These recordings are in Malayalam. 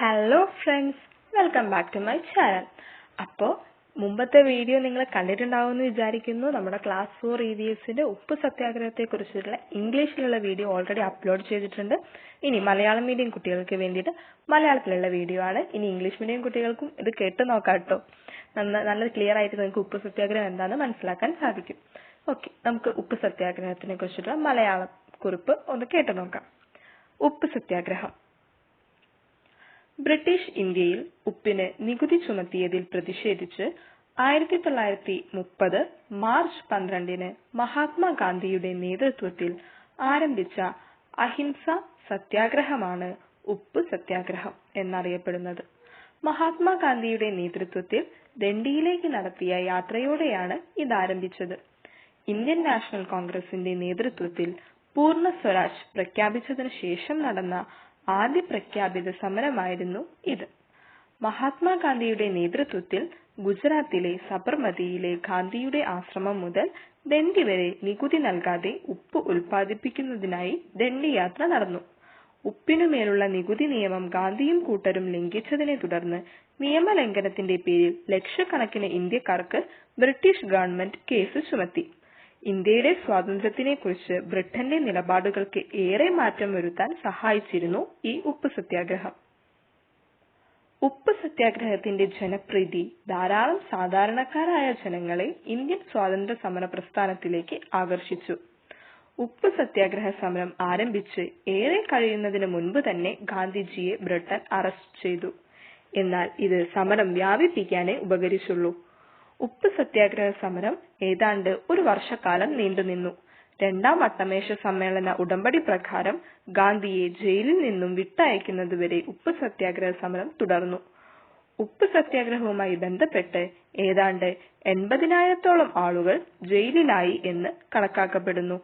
Hello friends welcome back to my channel അപ്പോൾ മുമ്പത്തെ വീഡിയോ നിങ്ങൾ കണ്ടിട്ടുണ്ടാവുമെന്ന് വിചാരിക്കുന്നു. നമ്മുടെ ക്ലാസ് ഫോർ ഇ വി എസിന്റെ ഉപ്പ് സത്യാഗ്രഹത്തെ കുറിച്ചിട്ടുള്ള ഇംഗ്ലീഷിലുള്ള വീഡിയോ ഓൾറെഡി അപ്ലോഡ് ചെയ്തിട്ടുണ്ട്. ഇനി മലയാളം മീഡിയം കുട്ടികൾക്ക് വേണ്ടിയിട്ട് മലയാളത്തിലുള്ള വീഡിയോ ആണ്. ഇനി ഇംഗ്ലീഷ് മീഡിയം കുട്ടികൾക്കും ഇത് കേട്ട് നോക്കാം കേട്ടോ. നല്ല ക്ലിയർ ആയിട്ട് നിങ്ങൾക്ക് ഉപ്പ് സത്യാഗ്രഹം എന്താണെന്ന് മനസ്സിലാക്കാൻ സാധിക്കും. ഓക്കെ നമുക്ക് ഉപ്പ് സത്യാഗ്രഹത്തിനെ കുറിച്ചിട്ടുള്ള മലയാളം കുറിപ്പ് ഒന്ന് കേട്ടു നോക്കാം. ഉപ്പ് സത്യാഗ്രഹം. ബ്രിട്ടീഷ് ഇന്ത്യയിൽ ഉപ്പിന് നികുതി ചുമത്തിയതിൽ പ്രതിഷേധിച്ച് ആയിരത്തി തൊള്ളായിരത്തി മുപ്പത് മാർച്ച് പന്ത്രണ്ടിന് മഹാത്മാഗാന്ധിയുടെ നേതൃത്വത്തിൽ ആരംഭിച്ച അഹിംസ സത്യാഗ്രഹമാണ് ഉപ്പ് സത്യാഗ്രഹം എന്നറിയപ്പെടുന്നത്. മഹാത്മാഗാന്ധിയുടെ നേതൃത്വത്തിൽ ദണ്ഡിയിലേക്ക് നടത്തിയ യാത്രയോടെയാണ് ഇത് ആരംഭിച്ചത് ഇന്ത്യൻ നാഷണൽ കോൺഗ്രസിന്റെ നേതൃത്വത്തിൽ പൂർണ സ്വരാജ് പ്രഖ്യാപിച്ചതിനു ശേഷം നടന്ന ആദ്യ പ്രഖ്യാപിത സമരമായിരുന്നു ഇത്. മഹാത്മാഗാന്ധിയുടെ നേതൃത്വത്തിൽ ഗുജറാത്തിലെ സബർമതിയിലെ ഗാന്ധിയുടെ ആശ്രമം മുതൽ ദണ്ഡി വരെ നികുതി നൽകാതെ ഉപ്പ് ഉൽപ്പാദിപ്പിക്കുന്നതിനായി ദണ്ഡി യാത്ര നടന്നു ഉപ്പിനുമേലുള്ള നികുതി നിയമം ഗാന്ധിയും കൂട്ടരും ലംഘിച്ചതിനെ തുടർന്ന് നിയമലംഘനത്തിന്റെ പേരിൽ ലക്ഷക്കണക്കിന് ഇന്ത്യക്കാർക്ക് ബ്രിട്ടീഷ് ഗവൺമെന്റ് കേസ് ചുമത്തി. ഇന്ത്യയുടെ സ്വാതന്ത്ര്യത്തിനെ കുറിച്ച് ബ്രിട്ടന്റെ നിലപാടുകൾക്ക് ഏറെ മാറ്റം വരുത്താൻ സഹായിച്ചിരുന്നു ഈ ഉപ്പ് സത്യാഗ്രഹം. ഉപ്പ് സത്യാഗ്രഹത്തിന്റെ ജനപ്രീതി ധാരാളം സാധാരണക്കാരായ ജനങ്ങളെ ഇന്ത്യൻ സ്വാതന്ത്ര്യ സമര പ്രസ്ഥാനത്തിലേക്ക് ആകർഷിച്ചു. ഉപ്പ് സത്യാഗ്രഹ സമരം ആരംഭിച്ച് ഏറെ കഴിയുന്നതിന് മുൻപ് തന്നെ ഗാന്ധിജിയെ ബ്രിട്ടൻ അറസ്റ്റ് ചെയ്തു. എന്നാൽ ഇത് സമരം വ്യാപിപ്പിക്കാനേ ഉപകരിച്ചുള്ളൂ. ഉപ്പ് സത്യാഗ്രഹ സമരം ഏതാണ്ട് ഒരു വർഷക്കാലം നീണ്ടുനിന്നു രണ്ടാം വട്ടമേശ സമ്മേളന ഉടമ്പടി പ്രകാരം ഗാന്ധിയെ ജയിലിൽ നിന്നും വിട്ടയക്കുന്നതുവരെ ഉപ്പ് സത്യാഗ്രഹ സമരം തുടർന്നു. ഉപ്പ് സത്യാഗ്രഹവുമായി ബന്ധപ്പെട്ട് ഏതാണ്ട് എൺപതിനായിരത്തോളം ആളുകൾ ജയിലിലായി എന്ന് കണക്കാക്കപ്പെടുന്നു.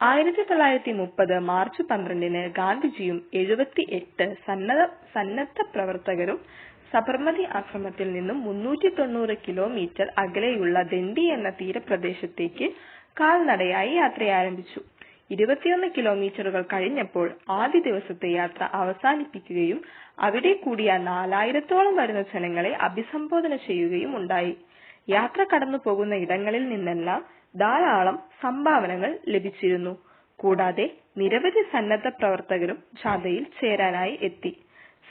ആയിരത്തി തൊള്ളായിരത്തി മുപ്പത് മാർച്ച് പന്ത്രണ്ടിന് ഗാന്ധിജിയും എഴുപത്തി എട്ട് സന്നദ്ധ സന്നദ്ധ പ്രവർത്തകരും സബർമതി ആശ്രമത്തിൽ നിന്നും മുന്നൂറ്റി തൊണ്ണൂറ് കിലോമീറ്റർ അകലെയുള്ള ദണ്ഡി എന്ന തീരപ്രദേശത്തേക്ക് കാൽനടയായി യാത്ര ആരംഭിച്ചു. ഇരുപത്തിയൊന്ന് കിലോമീറ്ററുകൾ കഴിഞ്ഞപ്പോൾ ആദ്യ ദിവസത്തെ യാത്ര അവസാനിപ്പിക്കുകയും അവിടെ കൂടിയ നാലായിരത്തോളം വരുന്ന ജനങ്ങളെ അഭിസംബോധന ചെയ്യുകയും ഉണ്ടായി. യാത്ര കടന്നു പോകുന്ന ഇടങ്ങളിൽ നിന്നെല്ലാം ധാരാളം സംഭാവനകൾ ലഭിച്ചിരുന്നു. കൂടാതെ നിരവധി സന്നദ്ധ പ്രവർത്തകരും ജാഥയിൽ ചേരാനായി എത്തി.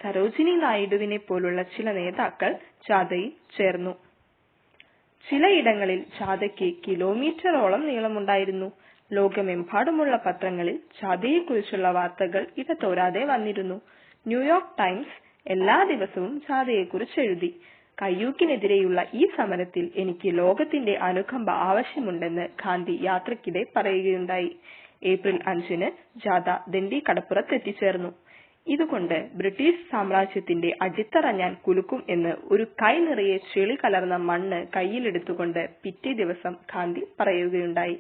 സരോജിനി നായിഡുവിനെ പോലുള്ള ചില നേതാക്കൾ ജാഥയിൽ ചേർന്നു. ചിലയിടങ്ങളിൽ ജാഥയ്ക്ക് കിലോമീറ്ററോളം നീളമുണ്ടായിരുന്നു. ലോകമെമ്പാടുമുള്ള പത്രങ്ങളിൽ ജാഥയെക്കുറിച്ചുള്ള വാർത്തകൾ ഇടതോരാതെ വന്നിരുന്നു. ന്യൂയോർക്ക് ടൈംസ് എല്ലാ ദിവസവും ജാഥയെക്കുറിച്ച് എഴുതി. കയ്യൂക്കിനെതിരെയുള്ള ഈ സമരത്തിൽ എനിക്ക് ലോകത്തിന്റെ അനുകമ്പ ആവശ്യമുണ്ടെന്ന് ഗാന്ധി യാത്രക്കിടെ പറയുകയുണ്ടായി. ഏപ്രിൽ അഞ്ചിന് ജാഥ ദണ്ഡി കടപ്പുറത്ത് എത്തിച്ചേർന്നു ഇതുകൊണ്ട് ബ്രിട്ടീഷ് സാമ്രാജ്യത്തിന്റെ അടിത്തറ ഞാൻ കുലുക്കും എന്ന് ഒരു കൈ നിറയെ ചെളി കലർന്ന മണ്ണ് കയ്യിലെടുത്തുകൊണ്ട് പിറ്റേ ദിവസം ഗാന്ധി പറയുകയുണ്ടായി.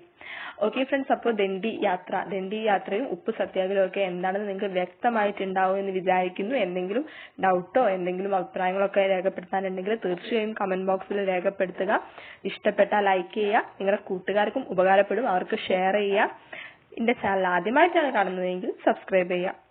ഓക്കെ ഫ്രണ്ട്സ് അപ്പോൾ ദണ്ഡി യാത്ര ദണ്ഡി യാത്രയും ഉപ്പ് സത്യാഗ്രഹവും ഒക്കെ എന്താണെന്ന് നിങ്ങൾക്ക് വ്യക്തമായിട്ടുണ്ടാവും എന്ന് വിചാരിക്കുന്നു. എന്തെങ്കിലും ഡൗട്ടോ എന്തെങ്കിലും അഭിപ്രായങ്ങളോ ഒക്കെ രേഖപ്പെടുത്താനുണ്ടെങ്കിൽ തീർച്ചയായും കമന്റ് ബോക്സിൽ രേഖപ്പെടുത്തുക. ഇഷ്ടപ്പെട്ട ലൈക്ക് ചെയ്യുക. നിങ്ങളുടെ കൂട്ടുകാർക്കും ഉപകാരപ്പെടും. അവർക്ക് ഷെയർ ചെയ്യുക. എന്റെ ചാനൽ ആദ്യമായിട്ടാണ് കാണുന്നതെങ്കിൽ സബ്സ്ക്രൈബ് ചെയ്യുക.